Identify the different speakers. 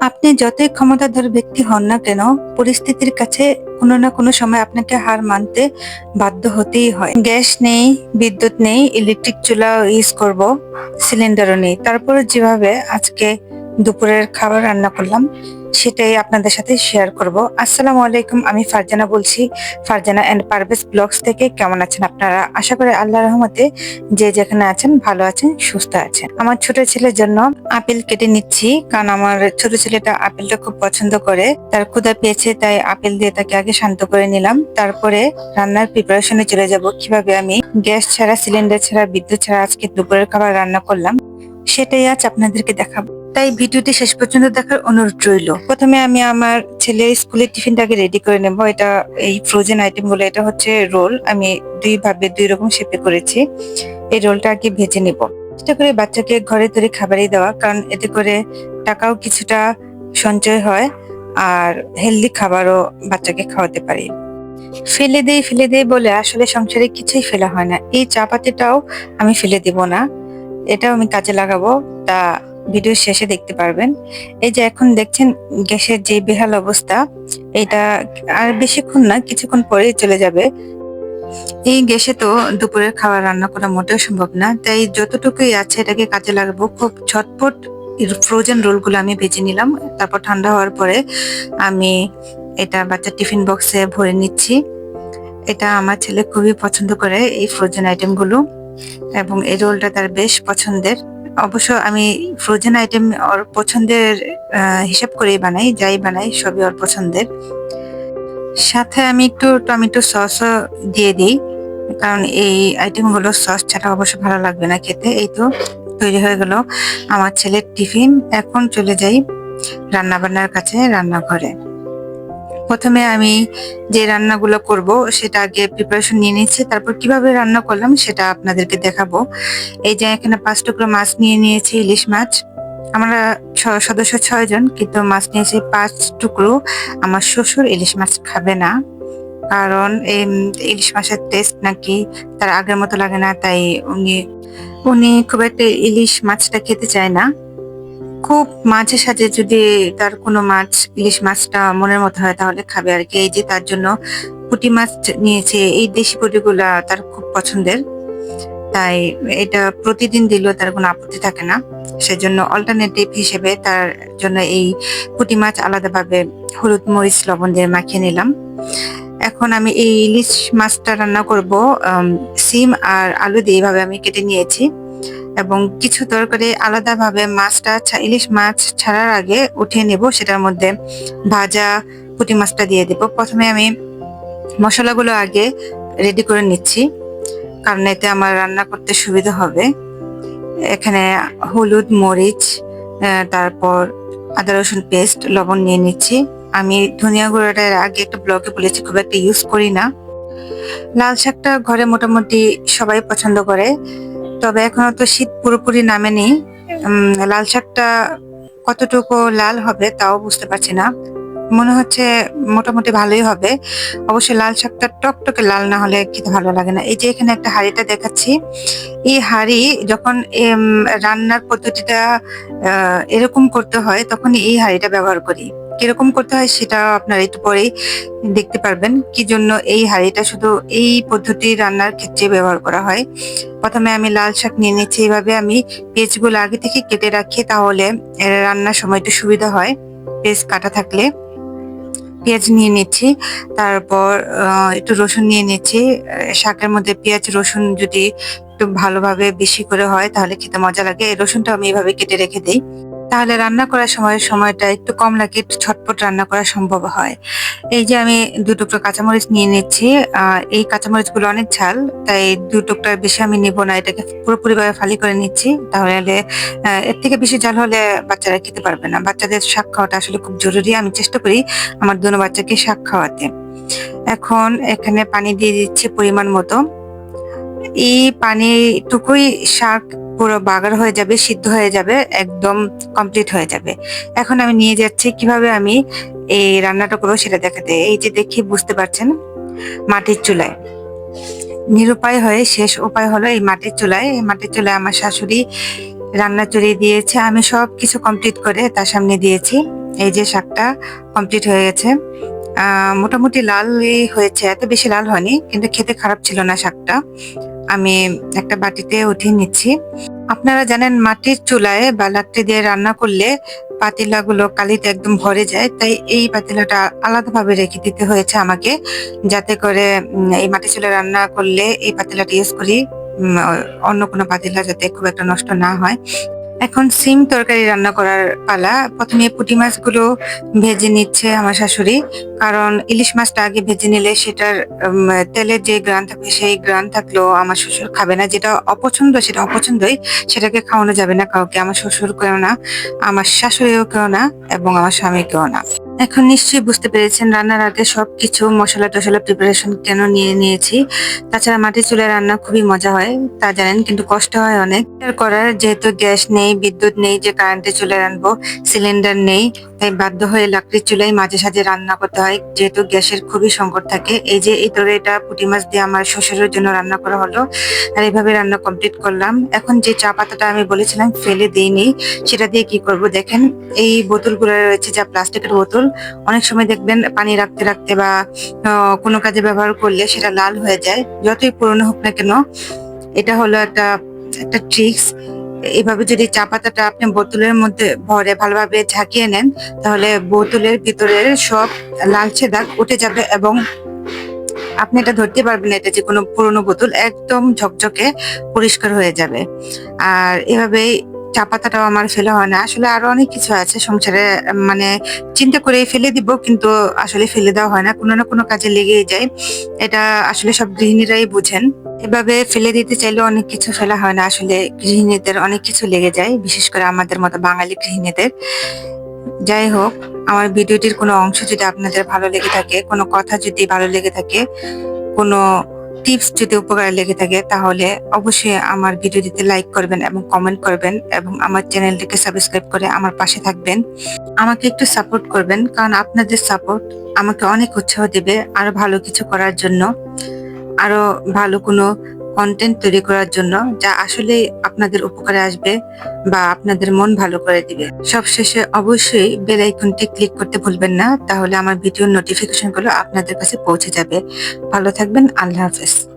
Speaker 1: আপনি যতই ক্ষমতাধর ব্যক্তি হন না কেন, পরিস্থিতির কাছে কোনো না কোনো সময় আপনাকে হার মানতে বাধ্য হতেই হয়। গ্যাস নেই, বিদ্যুৎ নেই, ইলেকট্রিক চুলা ইউজ করব, সিলিন্ডারও নেই। তারপর যেভাবে আজকে দুপুরের খাবার রান্না করলাম সেটাই আপনাদের সাথে শেয়ার করব। আসসালামু আলাইকুম, আমি ফারজানা বলছি। ফারজানা এন্ড পারভেজ ব্লগস থেকে কেমন আছেন আপনারা? আশা করি আল্লাহ রহমতে যে যেখানে আছেন, ভালো আছেন, সুস্থ আছেন। আমার ছোট ছেলের জন্য আপেল কেটে নিচ্ছি, কারণ আমার ছোট ছেলেটা আপেলটা খুব পছন্দ করে। তার ক্ষুধা পেয়েছে, তাই আপেল দিয়ে তাকে আগে শান্ত করে নিলাম। তারপরে রান্নার প্রিপারেশনে চলে যাব। কীভাবে আমি গ্যাস ছাড়া সিলিন্ডার ছাড়া, বিদ্যুৎ ছাড়া আজকে দুপুরের খাবার রান্না করলাম, সেটাই আজ আপনাদেরকে দেখাবো। তাই ভিডিওটি শেষ পর্যন্ত দেখার অনুরোধ রইল। প্রথমে আমি আমার ছেলের স্কুলের টিফিনটাকে রেডি করে নেব। এটা এই ফ্রোজেন আইটেমগুলো, এটা হচ্ছে রোল আমি দুই ভাবে দুই রকম শেপে করেছি। এই রোলটা আগে ভেজে নেব। চেষ্টা করে বাচ্চাকে ঘরে তৈরি খাবারই দেওয়া, কারণ এতে করে টাকাও কিছুটা সঞ্চয় হয় আর হেলদি খাবারও বাচ্চাকে খাওয়াতে পারি। ফেলে দেই ফেলে দেই বলে আসলে সংসারে কিছুই ফেলা হয় না। এই চা পাতিটাও আমি ফেলে দিব না। এটাও আমি কাজে লাগাবো। তা ভিডিও শেষে দেখতে পারবেন। এই যে এখন দেখছেন গ্যাসের যে বেহাল অবস্থা, এটা আর বেশিক্ষণ না, কিছুক্ষণ পরেই চলে যাবে। এই গ্যাসে তো দুপুরের খাবার রান্না করা মোটেও সম্ভব না। তাই যতটুকুই আছে এটাকে কাজে লাগাবো। খুব ঝটপট ফ্রোজেন রোলগুলো আমি ভেজে নিলাম। তারপর ঠান্ডা হওয়ার পরে আমি এটা বাচ্চার টিফিন বক্সে ভরে নিচ্ছি। এটা আমার ছেলে খুবই পছন্দ করে এই ফ্রোজেন আইটেমগুলো এবং এই রোলটা তার বেশ পছন্দের। অবশ্য আমি ফ্রোজেন আইটেম ওর পছন্দের হিসাব করেই বানাই, যাই বানাই, সবই ওর পছন্দের। সাথে আমি একটু টমেটো সসও দিয়ে দিই, কারণ এই আইটেমগুলো সস ছাড়া অবশ্য ভালো লাগবে না খেতে। এই তো তৈরি হয়ে গেল আমার ছেলের টিফিন। এখন চলে যাই রান্নাবান্নার কাছে, রান্নাঘরে। প্রথমে আমি যে রান্নাগুলো করব, সেটা আগে প্রিপারেশন নিয়ে নিচ্ছি। তারপর কীভাবে রান্না করলাম, সেটা আপনাদেরকে দেখাবো। এই যে এখানে পাঁচ টুকরো মাছ নিয়ে নিয়েছি, ইলিশ মাছ। আমরা সদস্য ছয় জন, কিন্তু মাছ নিয়েছি পাঁচ টুকরো। আমার শ্বশুর ইলিশ মাছ খাবে না, কারণ এই ইলিশ মাছের টেস্ট নাকি তার আগের মতো লাগে না, তাই উনি উনি খুব একটা ইলিশ মাছটা খেতে চায় না। খুব মাঝে সাঝে যদি তার কোনো মাছ, ইলিশ মাছটা মনের মতো হয় তাহলে খাবে আর কি। এই যে তার জন্য পুঁটি মাছ নিয়েছে, এই দেশি পুঁটিগুলা তার খুব পছন্দের। তাই এটা প্রতিদিন দিলেও তার কোনো আপত্তি থাকে না। সেজন্য অল্টারনেটিভ হিসেবে তার জন্য এই পুঁটি মাছ আলাদাভাবে হলুদ মরিচ, লবণ দিয়ে মাখিয়ে নিলাম। এখন আমি এই ইলিশ মাছটা রান্না করব সিম আর আলু দিয়ে এইভাবে আমি কেটে নিয়েছি। এবং কিছু তরকারি আলাদাভাবে মাছটা ইলিশ মাছ ছাড়ার আগে উঠিয়ে নেব, সেটার মধ্যে ভাজা পুঁটি মাছটা দিয়ে দেব। প্রথমে আমি মশলাগুলো আগে রেডি করে নিচ্ছি, কারণ এতে আমার রান্না করতে সুবিধা হবে। এখানে হলুদ, মরিচ তারপর আদা, রসুন পেস্ট, লবণ নিয়ে নিচ্ছি। আমি ধনিয়া গুঁড়োটা আগে একটা ব্লগে বলেছি, খুব একটা ইউজ করি না। লাল শাকটা ঘরে মোটামুটি সবাই পছন্দ করে। তবে এখনও তো শীত পুরোপুরি নামেনি। লাল শাকটা কতটুকু লাল হবে তাও বুঝতে পারছি না। মনে হচ্ছে মোটামুটি ভালোই হবে। অবশ্যই লাল শাকটা টকটকে লাল না হলে খেতে ভালো লাগে না। এই যে এখানে একটা হাঁড়িটা দেখাচ্ছি। এই হাঁড়ি যখন রান্নার পদ্ধতিটা এরকম করতে হয় তখন এই হাঁড়িটা ব্যবহার করি। কীরকম করতে হয় সেটা আপনারা একটু পরেই দেখতে পারবেন কি জন্য এই হাঁড়িটা শুধু এই পদ্ধতি রান্নার ক্ষেত্রে ব্যবহার করা হয়। প্রথমে আমি লাল শাক নিয়ে নিচ্ছি এইভাবে আমি পেঁয়াজগুলো আগে থেকে কেটে রাখি তাহলে রান্নার সময় একটু সুবিধা হয়। পেঁয়াজ কাটা থাকলে পেঁয়াজ নিয়ে নিচ্ছি, তারপর একটু রসুন নিয়ে নিচ্ছি। শাকের মধ্যে পেঁয়াজ, রসুন যদি একটু ভালোভাবে বেশি করে হয় তাহলে খেতে মজা লাগে। রসুনটা আমি এইভাবে কেটে রেখে দিই। তাহলে রান্না করার সময় সময়টা একটু কম লাগে, একটু ছটপট রান্না করা সম্ভব হয়। এই যে আমি দু টুকরো কাঁচামরিচ নিয়ে নিচ্ছি এই কাঁচামরিচগুলো অনেক ঝাল, তাই দু টুকটার বেশি আমি নিব না, এটাকে পুরোপুরি ভাবে ফালি করে নিচ্ছি। তাহলে এর থেকে বেশি ঝাল হলে বাচ্চারা খেতে পারবে না। বাচ্চাদের শাক খাওয়াটা আসলে খুব জরুরি। আমি চেষ্টা করি আমার দুনো বাচ্চাকে শাক খাওয়াতে। এখন এখানে পানি দিয়ে দিচ্ছি পরিমাণ মতো। এই পানিটুকুই শাক পুরো বাগার হয়ে যাবে, সিদ্ধ হয়ে যাবে, একদম কমপ্লিট হয়ে যাবে। এখন আমি নিয়ে যাচ্ছি কীভাবে আমি এই রান্নাটা করব সেটা দেখাতে। এই যে দেখি বুঝতে পারছেন, মাটির চুলায়। নিরুপায় হয়ে শেষ উপায় হলো এই মাটির চুলায়। এই মাটির চুলায় আমার শাশুড়ি রান্না চড়িয়ে দিয়েছে। আমি সব কিছু কমপ্লিট করে তার সামনে দিয়েছি। এই যে শাকটা কমপ্লিট হয়ে গেছে। মোটামুটি লালই হয়েছে। এত বেশি লাল হয়নি, কিন্তু খেতে খারাপ ছিল না শাকটা। আমি একটা বাটিতে উঠিয়ে নিচ্ছি। আপনারা জানেন মাটির চুলায় বা লাকড়ি দিয়ে রান্না করলে পাতিলাগুলো কালিতে একদম ভরে যায়, তাই এই পাতিলাটা আলাদাভাবে রেখে দিতে হয়েছে আমাকে যাতে করে এই মাটি চুলায় রান্না করলে এই পাতিলাটা ইউজ করি অন্য কোনো পাতিলা যাতে খুব একটা নষ্ট না হয়। এখন সিম তরকারি রান্না করার পালা। প্রথমে পুঁটি মাছগুলো ভেজে নিচ্ছে আমার শাশুড়ি। কারণ ইলিশ মাছটা আগে ভেজে নিলে সেটার তেলের যে গ্রান থাকবে সেই গ্রান থাকলেও আমার শ্বশুর খাবে না। যেটা অপছন্দ, সেটা অপছন্দই। সেটাকে খাওয়ানো যাবে না কাউকে, আমার শ্বশুর কেউ না, আমার শাশুড়িও কেউ না, এবং আমার স্বামী কেউ না। এখন নিশ্চয়ই বুঝতে পেরেছেন রান্নার আগে সবকিছু মশলা টশলা প্রিপারেশন কেন নিয়ে নিয়েছি। তাছাড়া মাটির চুলায় রান্না খুবই মজা হয়, তা জানেন, কিন্তু কষ্ট হয় অনেক। করার যেহেতু গ্যাস নেই, বিদ্যুৎ নেই, যে কারেন্টে চুলে রানবো সিলিন্ডার নেই তাই বাধ্য হয়ে লাকড়ির চুলাই মাঝে সাঝে রান্না করতে হয়। যেহেতু গ্যাসের খুবই সংকট থাকে, এই যে এই তরে এটা পুঁটি মাছ দিয়ে আমার শ্বশুরের জন্য রান্না করা হলো আর এইভাবে রান্না কমপ্লিট করলাম। এখন যে চা পাতাটা আমি বলেছিলাম ফেলে দিইনি, সেটা দিয়ে কি করব দেখেন, এই বোতলগুলো রয়েছে যা প্লাস্টিকের বোতল, অনেক সময় দেখবেন পানি রাখতে রাখতে বা কোনো কাজে ব্যবহার করলে সেটা লাল হয়ে যায়। যতই পুরনো হোক না কেন, এটা হলো একটা একটা ট্রিক্স এভাবে যদি চা পাতাটা আপনি বোতলের মধ্যে ভরে ভালোভাবে ঝাঁকিয়ে নেন, তাহলে বোতলের ভিতরে সব লালচে দাগ উঠে যাবে এবং আপনি এটা ধরতে পারবেন এটা যে কোনো পুরনো বোতল একদম ঝকঝকে পরিষ্কার হয়ে যাবে। আর এভাবেই চা পাতাটাও আমার ফেলা হয় না। আসলে আরও অনেক কিছু আছে সংসারে মানে চিন্তা করে ফেলে দিব, কিন্তু আসলে ফেলে দেওয়া হয় না। কোনো না কোনো কাজে লেগেই যায়। এটা আসলে সব গৃহিণীরাই বুঝেন। এভাবে ফেলে দিতে চাইলে অনেক কিছু ফেলা হয় না আসলে। গৃহিণীদের অনেক কিছু লেগে যায়, বিশেষ করে আমাদের মতো বাঙালি গৃহিণীদের। যাই হোক, আমার ভিডিওটির কোনো অংশ যদি আপনাদের ভালো লেগে থাকে, কোনো কথা যদি ভালো লেগে থাকে, কোনো টিপস যদি উপকারে লেগে থাকে, তাহলে অবশ্যই আমার ভিডিওটিতে লাইক করবেন এবং কমেন্ট করবেন এবং আমার চ্যানেলটিকে সাবস্ক্রাইব করে আমার পাশে থাকবেন। আমাকে একটু সাপোর্ট করবেন, কারণ আপনাদের সাপোর্ট আমাকে অনেক উৎসাহ দেবে আরও ভালো কিছু করার জন্য। আরও ভালো কোনো কন্টেন্ট তৈরি করার জন্য যা আসলে আপনাদের উপকারে আসবে বা আপনাদের মন ভালো করে দিবে। সবশেষে অবশ্যই বেল আইকনটি ক্লিক করতে ভুলবেন না, তাহলে আমার ভিডিওর নোটিফিকেশনগুলো আপনাদের কাছে পৌঁছে যাবে। ভালো থাকবেন, আল্লাহ হাফেজ।